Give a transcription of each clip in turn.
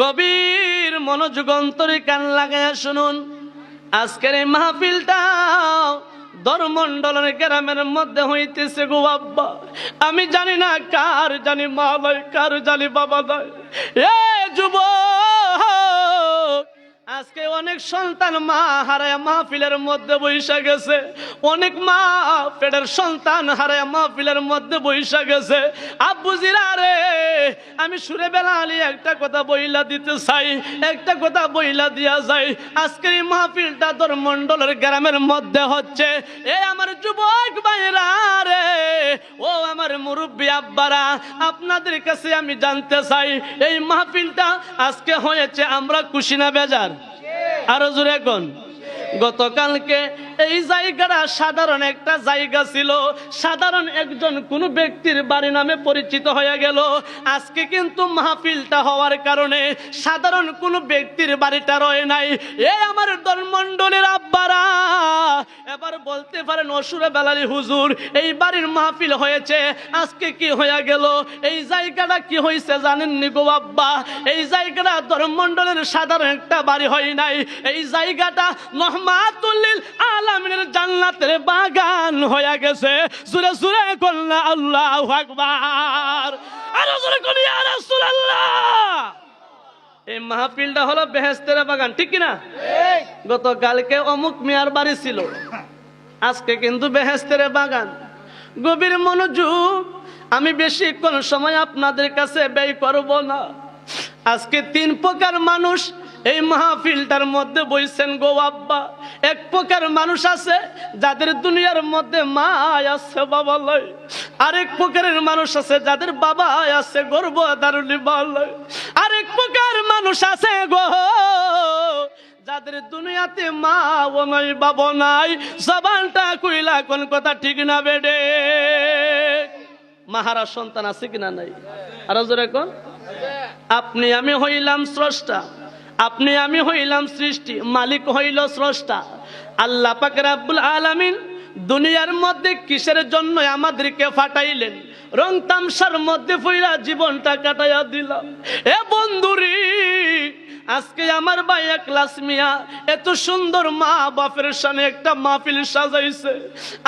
গভীর মনোযোগ অন্তরে কান লাগাইয়া শুনুন। আজকের এই মাহফিলটাও দরমন্ডলের গ্রামের মধ্যে হইতেছে গো আব্বা। আমি জানি না কার জানি মা কার জানি বাবা দয় এ যুব আজকে অনেক সন্তান মা হারায় মাহফিলের মধ্যে বৈশা গেছে। অনেক মা পেটের সন্তান হারায় মাহফিলের মধ্যে বৈশা গেছে। আব্বু জিরা রে, আমি সুরে বেলা আলী একটা কথা বইলা দিতে চাই, একটা কথা বইলা দিয়া যাই। আজকে এই মাহফিলটা তোর মন্ডলের গ্রামের মধ্যে হচ্ছে। এ আমার যুবক ভাইরা রে, ও আমার মুরব্বী আব্বারা, আপনাদের কাছে আমি জানতে চাই, এই মাহফিলটা আজকে হয়েছে আমরা খুশি না বেজার? আরও জোরে কোন? গতকালকে এই জায়গাটা সাধারণ একটা জায়গা ছিল। সাধারণ একজন কোন ব্যক্তির বাড়ি নামে পরিচিত হয়ে গেল। আজকে কিন্তু মাহফিলটা হওয়ার কারণে সাধারণ কোন ব্যক্তির বাড়িটা রয়ে নাই। এ আমার দলমন্ডলের আব্বারা। বলতে পারেন অসুরে বেলালি হুজুর এই বাড়ির মাহফিল হয়েছে। আজকে কি হয়ে গেল? এই জায়গাটা কি হয়েছে জানেননি গো আব্বা? এই জায়গাটা ধর্মমন্ডলের সাধারণ একটা বাড়ি হয় নাই। এই জায়গাটা নহমাতুল্লিল আলামিনের জান্নাতের বাগান হয়ে গেছে। সুরে সুরে কন্যা আল্লাহ আকবার। আরও করি আর রাসূলুল্লাহ। এই মাহফিলটা হলো বেহেস্তের বাগান ঠিক কি না গতকালকে অমুক মিয়ার বাড়ি ছিল। আজকে কিন্তু বেহেস্তের বাগান। গভীর মনোযোগ, আমি বেশি কোন সময় আপনাদের কাছে ব্যয় করব না। আজকে তিন প্রকার মানুষ এই মাহফিলটার মধ্যে বইছেন গো আব্বা। এক প্রকার মানুষ আছে, যাদের দুনিয়ার মধ্যে মা আছে বাবা লয় আরেক প্রকারের মানুষ আছে, যাদের বাবা আছে গর্ব দারুলি লয় আরেক প্রকার মানুষ আছে গো যাদের দুনিয়াতে মা ও নাই বাবা নাই। জবানটা কইলা কোন কথা ঠিক না বেডে। মাহারা সন্তান আছে কিনা নাই? আর জোরে কোন? আপনি আমি হইলাম স্রষ্টা। আপনি আমি হইলাম সৃষ্টি। মালিক হইল স্রষ্টা। আল্লাহ পাক রাব্বুল আলামিন দুনিয়ার মধ্যে কিসের জন্য আমাদেরকে ফাটাইলেন? রং তামসার মধ্যে ফইরা জীবনটা কাটাইয়া দিলাম এ বন্ধুরি আজকে আমার ভাইয়া ক্লাস মিয়া, এত সুন্দর মা বাপের সামনে একটা মাহফিল সাজাইছে।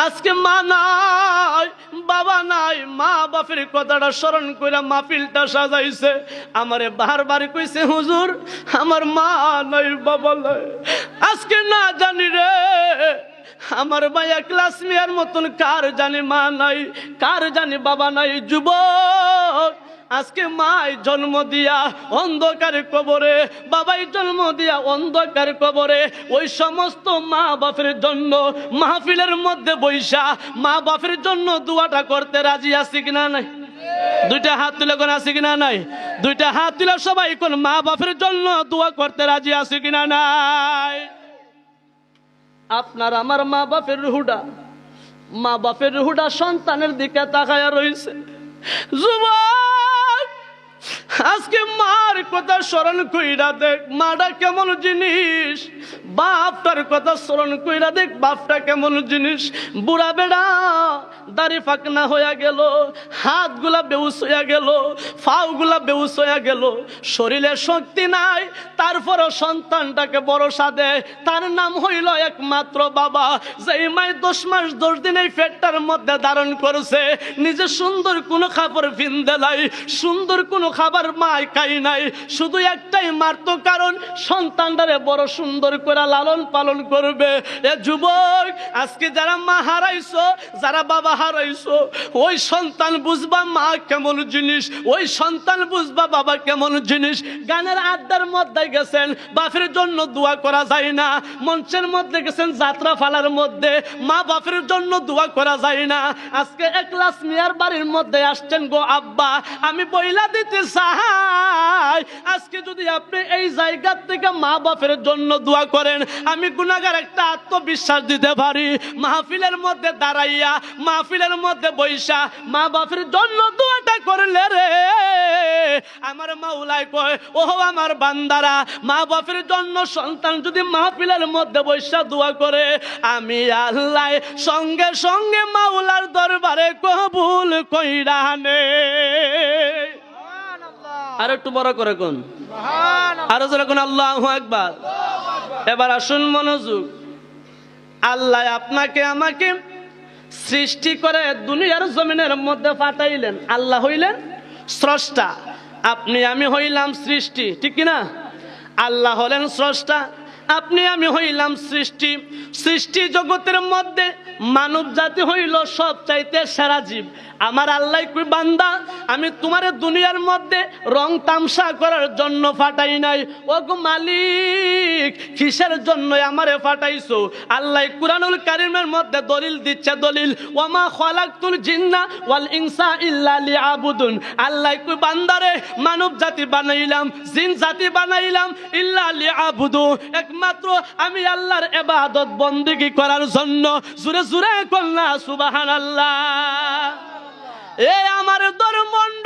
আজকে মা নাই, বাবা নাই, মা বাপের কথাটা স্মরণ করে মাহফিলটা সাজাইছে। আমারে বারবার কইছে, হুজুর, আমার মা নাই, বাবা নাই। আজকে না জানি রে, আমার ভাইয়া ক্লাস মিয়ার মতন কার জানি মা নাই, কার জানি বাবা নাই, যুবক। আজকে মাই জন্ম দিয়া অন্ধকার কবরে, বাবাই জন্ম দিয়া অন্ধকার কবরে। ওই সমস্ত মা বাপের জন্য মাহফিলের মধ্যে বৈশা, মা বাপের জন্য দুয়াটা করতে রাজি আছি কিনা নাই? দুইটা হাত তুলে কোন আছে কিনা নাই? দুইটা হাত তুলে সবাই কোন মা বাপের জন্য দোয়া করতে রাজি আছে কিনা নাই? আপনার আমার মা বাপের রুহুডা মা বাপের রুহুডা সন্তানের দিকে তাকায়া রয়েছে যুবক! আজকে মার কথা স্মরণ কইরা দেখ, মাটা কেমন জিনিস? বাপটার কথা স্মরণ কইরা দেখ, বাপটা কেমন জিনিস? বুড়া বেড়া, দাড়ি ফাকনা হইয়া গেল, হাতগুলা বেউস হইয়া গেল, ফাউগুলা বেউস হইয়া গেল, শরীরে শক্তি নাই, তারপরও সন্তানটাকে ভরসা দেয় তার নাম হইল একমাত্র বাবা, যেই মাই দশ মাস, দশ দিন এই পেটটার মধ্যে ধারণ করেছে। নিজে সুন্দর কোনো খাবার ফিনদে নাই, সুন্দর কোনো খাবার মায় খাই নাই। শুধু একটাই মারতো কারণ, সন্তানটারে বড় সুন্দর করে লালন পালন করবে। এ যুবক, আজকে যারা মা হারাইছো, যারা বাবা হারাইছো, ওই সন্তান বুঝবা মা কেমন জিনিস, ওই সন্তান বুঝবা বাবা কেমন জিনিস। গানের আড্ডার মধ্যে গেছেন, বাপের জন্য দোয়া করা যায় না। মঞ্চের মধ্যে গেছেন, যাত্রা ফালার মধ্যে। মা বাপের জন্য দোয়া করা যায় না। আজকে একলাস মিয়ার বাড়ির মধ্যে আসছেন গো আব্বা। আমি বইলা দিতে চাই আজকে যদি আপনি এই জায়গার থেকে মা বাপের জন্য দোয়া করেন, আমি গুনাগার একটা আত্মবিশ্বাস দিতে পারি। মাহফিলের মধ্যে দাঁড়াইয়া, মাহফিলের মধ্যে বৈশা মা বাপের জন্য দোয়াটা করলে রে। আমার মাওলাই কয় ও আমার বান্দারা, মা বাপের জন্য সন্তান যদি মাহফিলের মধ্যে বৈশা দোয়া করে, আমি আল্লাহ সঙ্গে সঙ্গে মাওলার দরবারে কবুল কইরা নে। আর একটু বড় করে কোন? আরও জোরে কোন আল্লাহ একবার এবার আসুন মনোযোগ। আল্লাহ আপনাকে আমাকে সৃষ্টি করে দুনিয়ার জমিনের মধ্যে ফাটাইলেন। আল্লাহ হইলেন স্রষ্টা। আপনি আমি হইলাম সৃষ্টি ঠিক কিনা? আল্লাহ হলেন স্রষ্টা। আপনি আমি হইলাম সৃষ্টি। সৃষ্টি জগতের মধ্যে মানব জাতি হইল সব চাইতে সেরা জীব। আমার আল্লাহ বান্দা? আমি তোমার দুনিয়ার মধ্যে রং তামসা করার জন্য ফাটাই নাই। ও মালিক, কিসের জন্য আমারে ফাটাইছো? আল্লাহ কুরআনুল কারীমের মধ্যে দলিল দিচ্ছে দলিল, ওয়ামা খালাকতুল জিন্না ওয়াল ইনসা ইল্লা লিয়াবুদুন। আল্লাহ বান্দারে মানব জাতি বানাইলাম, জিন জাতি বানাইলাম, ইল্লা লিয়াবুদু একমাত্র আমি আল্লাহর এবাদত বন্দিগি করার জন্য। জুরে জুরে কন্যা সুবহানাল্লাহ। এ আমার ধর্ম